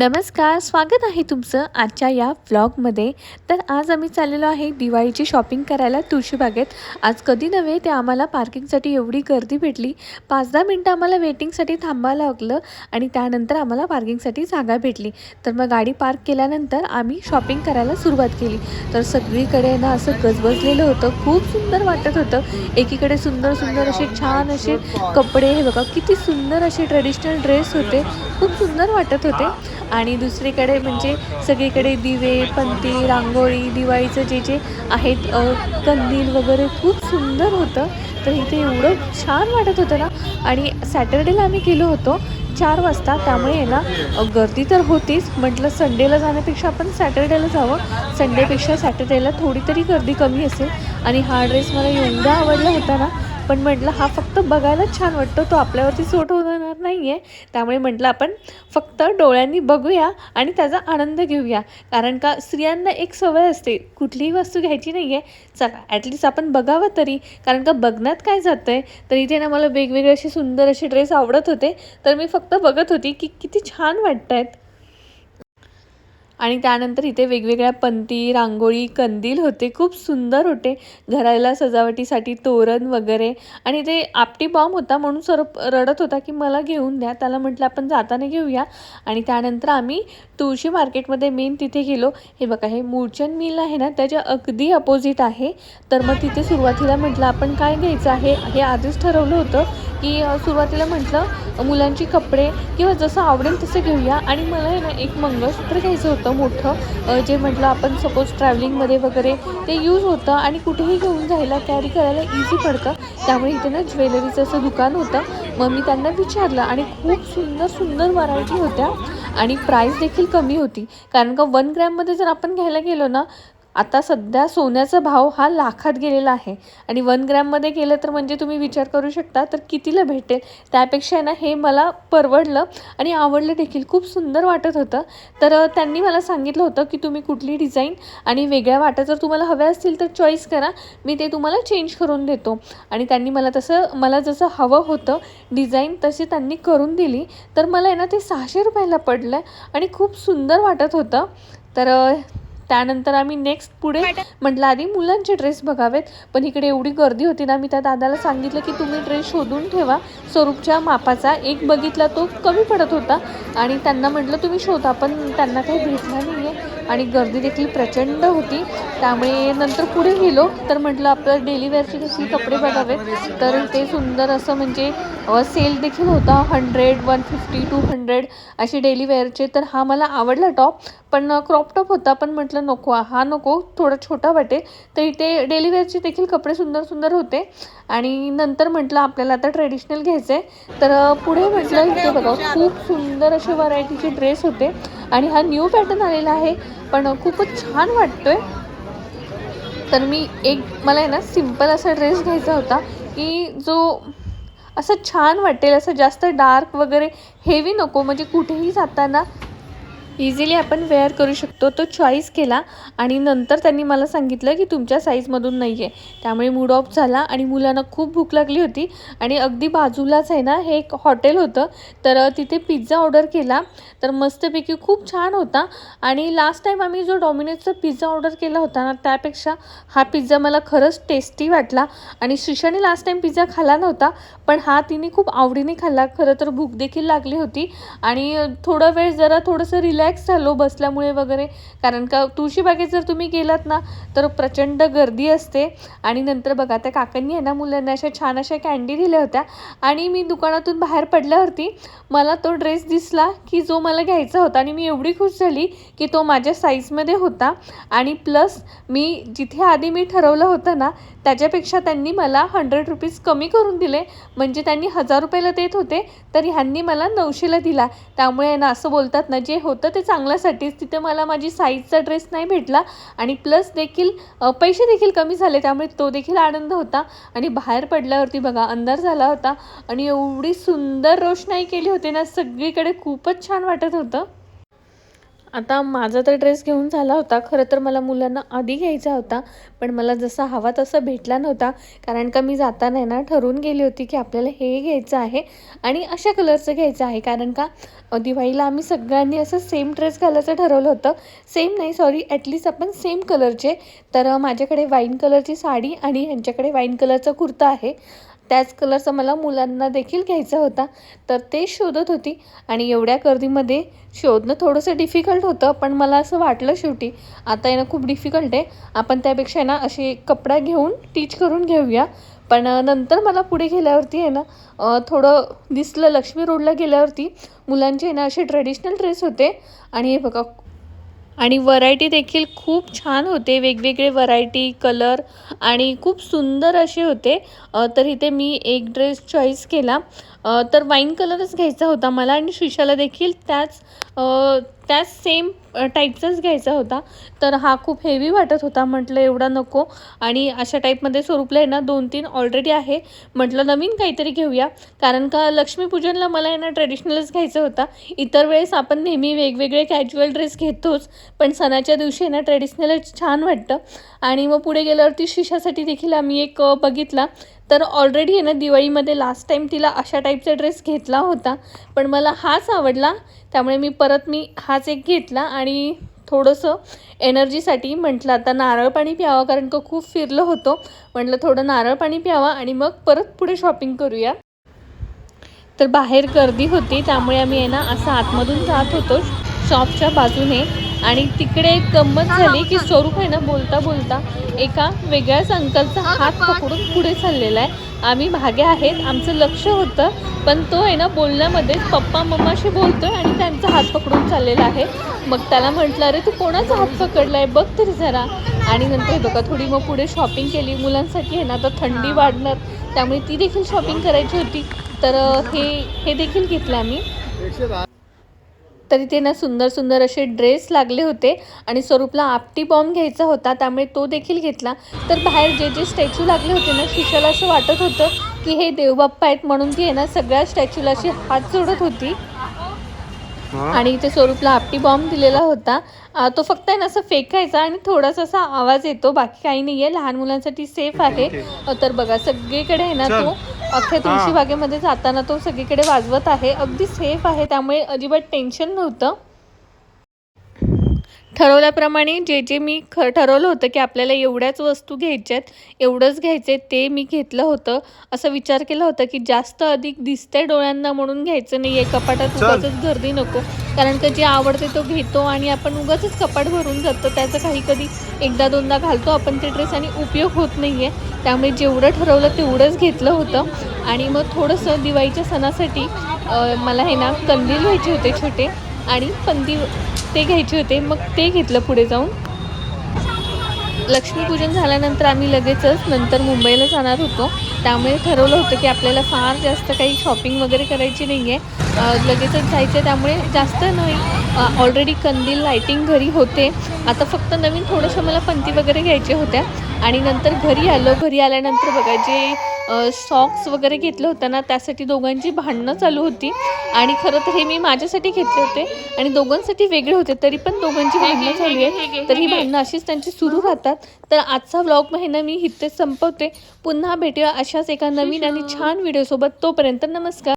नमस्कार स्वागत आहे तुमचं आजच्या या व्लॉगमध्ये. तर आज आम्ही चाललेलो आहे दिवाळीची शॉपिंग करायला तुळशीबागेत आज कधी नव्हे ते आम्हाला पार्किंगसाठी एवढी गर्दी भेटली. पाच दहा मिनटं आम्हाला वेटिंगसाठी थांबायला लागलं आणि त्यानंतर आम्हाला पार्किंगसाठी जागा भेटली. तर मग गाडी पार्क केल्यानंतर आम्ही शॉपिंग करायला सुरुवात केली. तर सगळीकडे ना असं गजबजलेलं होतं. खूप सुंदर वाटत होतं. एकीकडे सुंदर सुंदर असे छान असे कपडे. हे बघा किती सुंदर असे ट्रेडिशनल ड्रेस होते. खूप सुंदर वाटत होते. आणि दुसरीकडे म्हणजे सगळीकडे दिवे पंती रांगोळी दिवाळीचं जे जे आहेत कंदील वगैरे खूप सुंदर होतं. तर इथे एवढं छान वाटत होतं ना. आणि सॅटर्डेला आम्ही गेलो होतो चार वाजता. त्यामुळे आहे ना गर्दी तर होतीच. म्हटलं संडेला जाण्यापेक्षा आपण सॅटर्डेला जावं. संडेपेक्षा सॅटर्डेला थोडी तरी गर्दी कमी असेल. आणि हा ड्रेस मला एवढा आवडला होता ना. पण म्हटलं हा फक्त बघायलाच छान वाटतो. तो आपल्यावरती सोट होणार नाही आहे त्यामुळे म्हटलं आपण फक्त डोळ्यांनी बघूया आणि त्याचा आनंद घेऊया. कारण का स्त्रियांना एक सवय असते कुठलीही वस्तू घ्यायची नाही आहे चला ॲटलिस्ट आपण बघावं तरी. कारण का बघण्यात काय जातं आहे तर इथे ना मला वेगवेगळे असे सुंदर असे ड्रेस आवडत होते. तर मी फक्त बघत होती की किती छान वाटत आहेत आणि त्यानंतर इथे वेगवेगळ्या पंती रांगोळी कंदील होते. खूप सुंदर होते. घराला सजावटीसाठी तोरण वगैरे. आणि ते आपटी बॉम्ब होता म्हणून सर रडत होता की मला घेऊन द्या. त्याला म्हटलं आपण जाताना घेऊया. आणि त्यानंतर आम्ही तुळशी मार्केटमध्ये मेन तिथे गेलो. हे बघा हे मूळचंद मिल आहे ना त्याच्या अगदी अपोजिट आहे. तर मग तिथे सुरुवातीला म्हटलं आपण काय घ्यायचं आहे? हे आधीच ठरवलं होतं की सुरुवातीला म्हटलं मुलांची कपडे किंवा जसं आवडेल तसं घेऊया. आणि मला आहे ना एक मंगळसूत्र घ्यायचं होतं मोठं. जे म्हटलं आपण सपोज ट्रॅव्हलिंगमध्ये वगैरे ते यूज होतं आणि कुठेही घेऊन जायला कॅरी करायला इझी पडतं. त्यामुळे इथे ना ज्वेलरीचं असं दुकान होतं. मग मी त्यांना विचारलं आणि खूप सुंदर सुंदर व्हरायटी होत्या आणि प्राईस देखील कमी होती. कारण का वन ग्रॅममध्ये जर आपण घ्यायला गेलो ना आता सध्या सोन्याचा भाव हा लाखात गेलेला आहे. आणि वन ग्रॅममध्ये गेलं तर म्हणजे तुम्ही विचार करू शकता तर कितीला भेटेल? त्यापेक्षा आहे ना हे मला परवडलं आणि आवडलं देखील. खूप सुंदर वाटत होतं. तर त्यांनी मला सांगितलं होतं की तुम्ही कुठली डिझाईन आणि वेगळ्या वाट्या जर तुम्हाला हव्या असतील तर चॉईस करा. मी ते तुम्हाला चेंज करून देतो. आणि त्यांनी मला तसं मला जसं हवं होतं डिझाईन तशी त्यांनी करून दिली. तर मला आहे ना ते सहाशे रुपयाला पडलं आणि खूप सुंदर वाटत होतं. तर त्यानंतर आम्ही नेक्स्ट पुढे म्हटलं आधी मुलांचे ड्रेस बघावेत. पण इकडे एवढी गर्दी होती ना मी त्या दादाला सांगितलं की तुम्ही ड्रेस शोधून ठेवा. स्वरूपच्या मापाचा एक बघितला तो कमी पडत होता. आणि त्यांना म्हटलं तुम्ही शोधा पण त्यांना काही भेटला नाही आणि गर्दी देखील प्रचंड होती. त्यामुळे नंतर पुढे गेलो तर म्हटलं आपलं डेली वेअरचे देखील कपडे बघावेत तर ते सुंदर असं म्हणजे सेल देखील होता hundred one fifty two hundred असे डेली वेअरचे तर हा मला आवडला टॉप पण क्रॉप टॉप होता पण म्हटलं नको हा नको थोडा छोटा वाटेल तर इथे डेली वेअरचे देखील कपडे सुंदर सुंदर होते. आणि नंतर म्हटलं आपल्याला आता ट्रेडिशनल घ्यायचं आहे तर पुढे म्हटलं इथे बघा खूप सुंदर असे व्हरायटीचे ड्रेस होते. आणि हा न्यू पॅटर्न आलेला आहे. पण खूपच छान वाटतोय. तर मी एक मला आहे ना सिंपल असा ड्रेस घ्यायचा होता की जो असं छान वाटेल असं जास्त डार्क वगैरे हेवी नको. म्हणजे कुठेही जाताना इझिली आपण वेअर करू शकतो. तो चॉईस केला आणि नंतर त्यांनी मला सांगितलं की तुमच्या साईजमधून नाही आहे त्यामुळे मूड ऑफ झाला आणि मुलांना खूप भूक लागली होती. आणि अगदी बाजूलाच आहे ना हे एक हॉटेल होतं. तर तिथे पिझ्झा ऑर्डर केला. तर मस्तपैकी खूप छान होता. आणि लास्ट टाईम आम्ही जो डॉमिनोजचा पिझ्झा ऑर्डर केला होता ना त्यापेक्षा हा पिझ्झा मला खरंच टेस्टी वाटला. आणि श्रीशाने लास्ट टाईम पिझ्झा खाल्ला नव्हता पण हा तिने खूप आवडीने खाल्ला. खरं तर भूक देखील लागली होती. आणि थोडा वेळ जरा थोडंसं रिलॅक्स झालो बसल्यामुळे वगैरे. कारण का तुळशीबागेत जर तुम्ही गेलात ना तर प्रचंड गर्दी असते. आणि नंतर बघा त्या काकांनी आहे ना मुलांना अशा छान अशा कॅन्डी दिल्या होत्या. आणि मी दुकानातून बाहेर पडल्यावरती मला तो ड्रेस दिसला की जो मला घ्यायचा होता. आणि मी एवढी खुश झाली की तो माझ्या साईजमध्ये होता. आणि प्लस मी जिथे आधी मी ठरवलं होतं ना त्याच्यापेक्षा त्यांनी मला हंड्रेड रुपीज कमी करून दिले. म्हणजे त्यांनी हजार रुपयाला देत होते तर ह्यांनी मला नऊशेला दिला. त्यामुळे ना असं बोलतात ना जे होतं ते चांगल्यासाठीच. तिथे मला माझी साईजचा ड्रेस नाही भेटला. आणि प्लस देखील पैसे देखील कमी झाले. त्यामुळे तो देखील आनंद होता. आणि बाहेर पडल्यावरती बघा अंधार झाला होता. आणि एवढी सुंदर रोषणाई केली होती ना सगळीकडे खूपच छान वाटत होतं. आता माझा तर ड्रेस घेऊन झाला होता. खरं तर मला मुलांना आधी घ्यायचा होता पण मला जसा हवा तसा भेटला नव्हता. कारण का मी जाताना ना ठरवून गेली होती की आपल्याला हे घ्यायचं आहे आणि अशा कलरचं घ्यायचं आहे. कारण का दिवाळीला आम्ही सगळ्यांनी असं सेम ड्रेस घालायचं ठरवलं होतं. सेम नाही सॉरी ॲटलिस्ट आपण सेम कलरचे तर माझ्याकडे वाईन कलरची साडी आणि ह्यांच्याकडे वाईन कलरचा कुर्ता आहे. त्याच कलरचा मला मुलांना देखील घ्यायचा होता तर ते शोधत होती. आणि एवढ्या गर्दीमध्ये शोधणं थोडंसं डिफिकल्ट होतं पण मला असं वाटलं शेवटी आता आहे ना खूप डिफिकल्ट आहे. आपण त्यापेक्षा आहे ना अशी कपडा घेऊन टीच करून घेऊया. पण नंतर मला पुढे गेल्यावरती आहे ना थोडं दिसलं लक्ष्मी रोडला गेल्यावरती मुलांचे आहे ना असे ट्रेडिशनल ड्रेस होते. आणि हे बघा आणि व्हरायटी देखील खूप छान होते. वेगवेगळे व्हरायटी कलर आणि खूप सुंदर असे होते. तर इथे मी एक ड्रेस चॉईस केला. तर वाईन कलरच घ्यायचा होता मला आणि शिशाला देखील त्याच त्याच सेम टाईपचाच घ्यायचा होता. तर हा खूप हेवी वाटत होता. म्हटलं एवढा नको. आणि अशा टाईपमध्ये स्वरूपला आहे ना दोन तीन ऑलरेडी आहे. म्हटलं नवीन काहीतरी घेऊया. कारण का लक्ष्मीपूजनला मला आहे ना ट्रेडिशनलच घ्यायचं होता. इतर वेळेस आपण नेहमी वेगवेगळे कॅज्युअल ड्रेस घेतोच. पण सणाच्या दिवशी आहे ना ट्रेडिशनलच छान वाटतं. आणि मग पुढे गेल्यावरती शिशासाठी देखील आम्ही एक बघितला. तर ऑलरेडी आहे ना दिवाळीमध्ये लास्ट टाईम तिला अशा टाईपचा ड्रेस घेतला होता. पण मला हाच आवडला. त्यामुळे मी परत मी हाच एक घेतला आणि थोडंसं एनर्जीसाठी म्हटलं आता नारळ पाणी प्यावं कारण का खूप फिरलं होतं. म्हटलं थोडं नारळ पाणी प्यावा आणि मग परत पुढे शॉपिंग करूया. तर बाहेर गर्दी होती त्यामुळे आम्ही आहे ना असं आतमधून जात होतो. शॉपच्या बाजूने आणि तिकडे एक गंमत झाली की स्वरूप आहे ना बोलता बोलता एका वेगळ्याच अंकलचा हात पकडून पुढे चाललेला आहे. आम्ही भागे आहेत आमचं लक्ष होतं पण तो आहे ना बोलण्यामध्येच पप्पा मम्माशी बोलतोय आणि त्यांचा हात पकडून चाललेला आहे. मग त्याला म्हटलं अरे तू कोणाचा हात पकडलाय? बघ तरी जरा. आणि नंतर हे बघा थोडी मग पुढे शॉपिंग केली. मुलांसाठी आहे ना आता थंडी वाढणार त्यामुळे ती देखील शॉपिंग करायची होती. तर हे हे देखील घेतलं आम्ही. तरी ते ना सुंदर सुंदर असे ड्रेस लागले होते आणि स्वरूपला आपटी बॉम्ब घ्यायचा होता त्यामुळे तो देखील घेतला. तर बाहेर जे जे स्टॅच्यू लागले होते ना शिशाला असं वाटत होतं की हे देवबाप्पा आहेत म्हणून ती आहे ना सगळ्या स्टॅच्यूला अशी हात जोडत होती. आणि इथे स्वरूपला आपटी बॉम्ब दिलेला होता. तो फक्त आहे ना असं फेकायचा आणि थोडासा असा आवाज येतो. बाकी काही नाही आहे लहान मुलांसाठी सेफ आहे तर बघा सगळीकडे आहे ना तो अख्ख्या तुळशी बागेमध्ये जाताना तो सगळीकडे वाजवत आहे. अगदी सेफ आहे. त्यामुळे अजिबात टेन्शन नव्हतं. ठरवल्याप्रमाणे जे जे मी ख ठरवलं होतं की आपल्याला एवढ्याच वस्तू घ्यायच्यात एवढंच घ्यायचे ते मी घेतलं होतं. असं विचार केला होता की जास्त अधिक दिसतंय डोळ्यांना म्हणून घ्यायचं नाही आहे कपाटात उगाचच गर्दी नको. कारण का जे आवडते तो घेतो आणि आपण उगाचच कपाट भरून जातो. त्याचं काही कधी एकदा दोनदा घालतो आपण ते ड्रेस आणि उपयोग होत नाही आहे त्यामुळे जेवढं ठरवलं तेवढंच घेतलं होतं. आणि मग थोडंसं दिवाळीच्या सणासाठी मला हे ना कंदील घ्यायचे होते छोटे आणि पंदी ते घ्यायचे होते. मग ते घेतलं पुढे जाऊन. लक्ष्मीपूजन झाल्यानंतर आम्ही लगेचच नंतर मुंबईला जाणार होतो. त्यामुळे ठरवलं होतं की आपल्याला फार जास्त काही शॉपिंग वगैरे करायची नाही आहे लगेचच जायचं आहे त्यामुळे जास्त नाही. ऑलरेडी कंदील लाईटिंग घरी होते. आता फक्त नवीन थोडंसं मला पंती वगैरे घ्यायच्या होत्या. आणि नंतर घरी आलो. घरी आल्यानंतर बघा जे सॉक्स वगैरे घेतलं होतं ना त्यासाठी दोघांची भांडणं चालू होती. आणि खरं तर हे मी माझ्यासाठी घेतले होते. आणि दोघांसाठी वेगळे होते तरी पण दोघांची भांडणं चालू आहे तर ही भांडणं अशीच त्यांची सुरू राहतात. तर आजचा व्लॉग महिना मी इथेच संपवते. पुन्हा भेटूया अशाच एका नवीन आणि छान व्हिडिओसोबत तोपर्यंत नमस्कार.